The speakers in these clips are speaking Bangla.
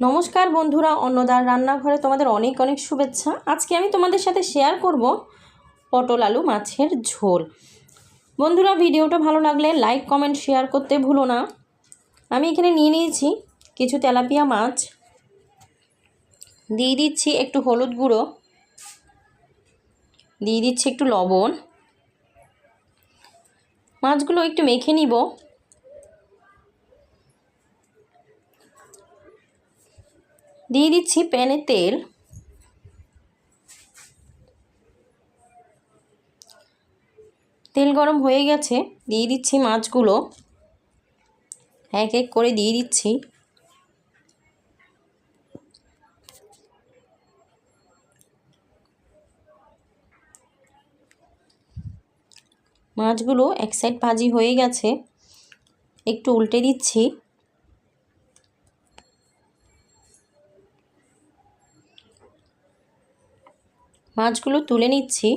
নমস্কার বন্ধুরা, অন্নদার রান্নাঘরে তোমাদের অনেক অনেক শুভেচ্ছা। আজকে আমি তোমাদের সাথে শেয়ার করব পটল আলু মাছের ঝোল। বন্ধুরা, ভিডিওটা ভালো লাগলে লাইক কমেন্ট শেয়ার করতে ভুলো না। আমি এখানে নিয়ে নিয়েছি কিছু তেলাপিয়া মাছ। দিয়ে দিচ্ছি একটু হলুদ গুঁড়ো। দিয়ে দিচ্ছি একটু লবণ। মাছগুলো একটু মেখে নিব। দিয়ে দিচ্ছি প্যানে তেল। তেল গরম হয়ে গেছে, দিয়ে দিচ্ছি মাছগুলো। এক এক করে দিয়ে দিচ্ছি। মাছগুলো এক সাইড ভাজি হয়ে গেছে। একটু উল্টে দিচ্ছি। মাছগুলো তুলে নিচ্ছি।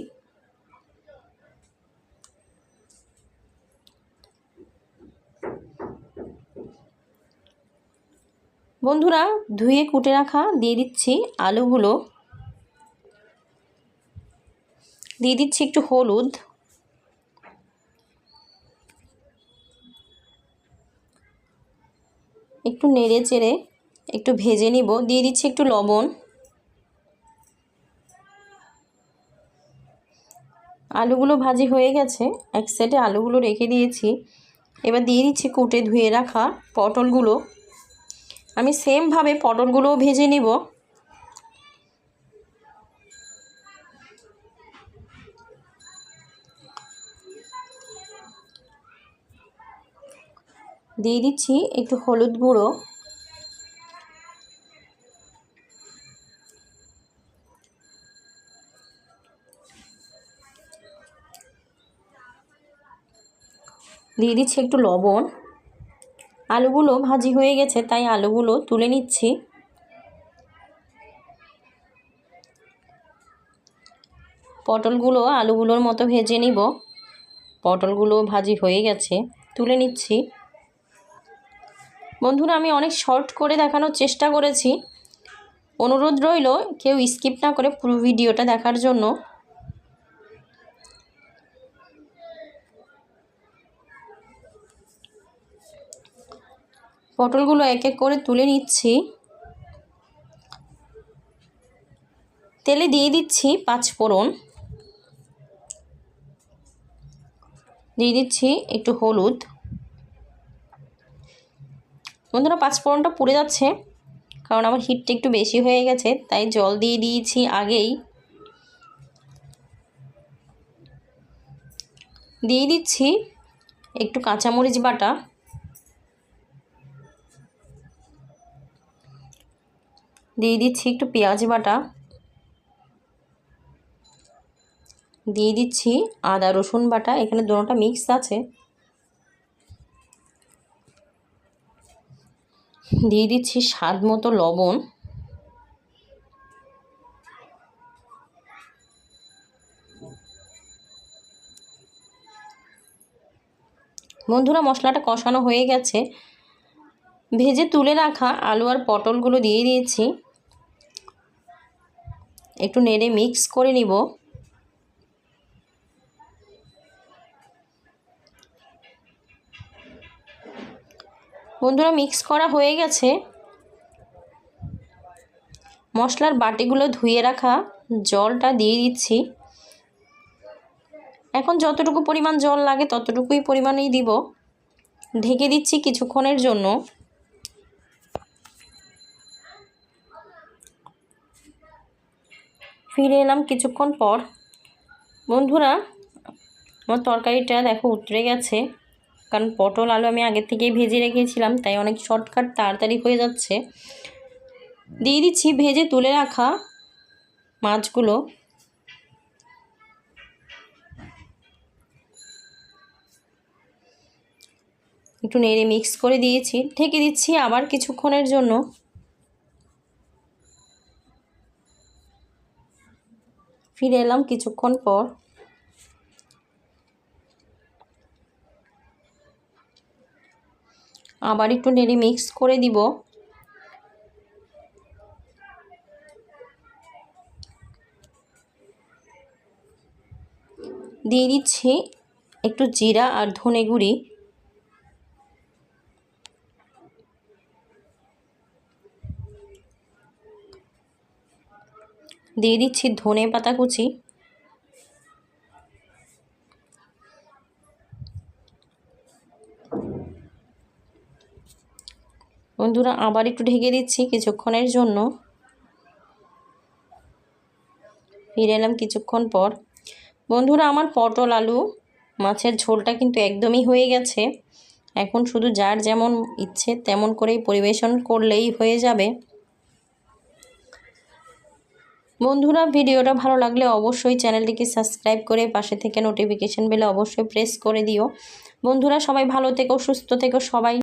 বন্ধুরা, ধুয়ে কুটে রাখা দিয়ে দিচ্ছি আলুগুলো। দিয়ে দিচ্ছি একটু হলুদ। একটু নেড়ে চেড়ে একটু ভেজে নিব। দিয়ে দিচ্ছি একটু লবণ। আলুগুলো ভাজি হয়ে গেছে। এক সাইডে আলুগুলো রেখে দিয়েছি। এবার দিয়ে দিচ্ছি কুটে ধুয়ে রাখা পটলগুলো। আমি সেমভাবে পটলগুলোও ভেজে নিব। দিয়ে দিচ্ছি একটু হলুদ গুঁড়ো। দিয়ে দিচ্ছি একটু লবণ। আলুগুলো ভাজি হয়ে গেছে, তাই আলুগুলো তুলে নিচ্ছি। পটলগুলো আলুগুলোর মতো ভেজে নিব। পটলগুলো ভাজি হয়ে গেছে, তুলে নিচ্ছি। বন্ধুরা, আমি অনেক শর্ট করে দেখানোর চেষ্টা করেছি। অনুরোধ রইল, কেউ স্কিপ না করে পুরো ভিডিওটা দেখার জন্য। পটলগুলো এক এক করে তুলে নিচ্ছি। তেলে দিয়ে দিচ্ছি পাঁচ ফোড়ন। দিয়ে দিচ্ছি একটু হলুদ। বন্ধুরা, পাঁচ ফোড়নটা পুড়ে যাচ্ছে কারণ আমার হিটটা একটু বেশি হয়ে গেছে, তাই জল দিয়ে দিয়েছি আগেই। দিয়ে দিচ্ছি একটু কাঁচামরিচ বাটা। দিয়ে দিচ্ছি একটু পেঁয়াজ বাটা। দিয়ে দিচ্ছি আদা, রসুন বাটা, এখানে দুটোটা মিক্স আছে। দিয়ে দিচ্ছি স্বাদ মতো লবণ। বন্ধুরা, মশলাটা কষানো হয়ে গেছে। ভেজে তুলে রাখা আলু আর পটলগুলো দিয়ে দিয়েছি। একটু নেড়ে মিক্স করে নিব। বন্ধুরা, মিক্স করা হয়ে গেছে। মশলার বাটিগুলো ধুয়ে রাখা জলটা দিয়ে দিচ্ছি। এখন যতটুকু পরিমাণ জল লাগে ততটুকুই পরিমাণেই দিব। ঢেকে দিচ্ছি কিছুক্ষণের জন্য। ফিরে এলাম কিছুক্ষণ পর। বন্ধুরা, আমার তরকারিটা দেখো উতরে গেছে, কারণ পটল আলু আমি আগের থেকেই ভেজে রেখেছিলাম, তাই অনেক শর্টকাট তাড়াতাড়ি হয়ে যাচ্ছে। দিয়ে দিচ্ছি ভেজে তুলে রাখা মাছগুলো। একটু নেড়ে মিক্স করে দিয়েছি, ঢেকে দিচ্ছি আবার কিছুক্ষণের জন্য। ফিরে এলাম কিছুক্ষণ পর। আবার একটু নেড়ে মিক্স করে দিব। দিয়ে দিচ্ছি একটু জিরা আর ধনে গুঁড়ি। দিয়ে দিচ্ছি ধনে পাতা কুচি। বন্ধুরা আবার একটু ঢেকে দিচ্ছি কিছুক্ষণের জন্য। ফিরে এলাম কিছুক্ষণ পর। বন্ধুরা আমার পটল আলু মাছের ঝোলটা কিন্তু একদমই হয়ে গেছে। এখন শুধু যার যেমন ইচ্ছে তেমন করেই পরিবেশন করলেই হয়ে যাবে। বন্ধুরা, ভিডিওটা ভালো লাগলে অবশ্যই চ্যানেলটিকে সাবস্ক্রাইব করে পাশে থেকে নোটিফিকেশান বেলে অবশ্যই প্রেস করে দিও। বন্ধুরা, সবাই ভালো থেকো, সুস্থ থেকো, সবাই।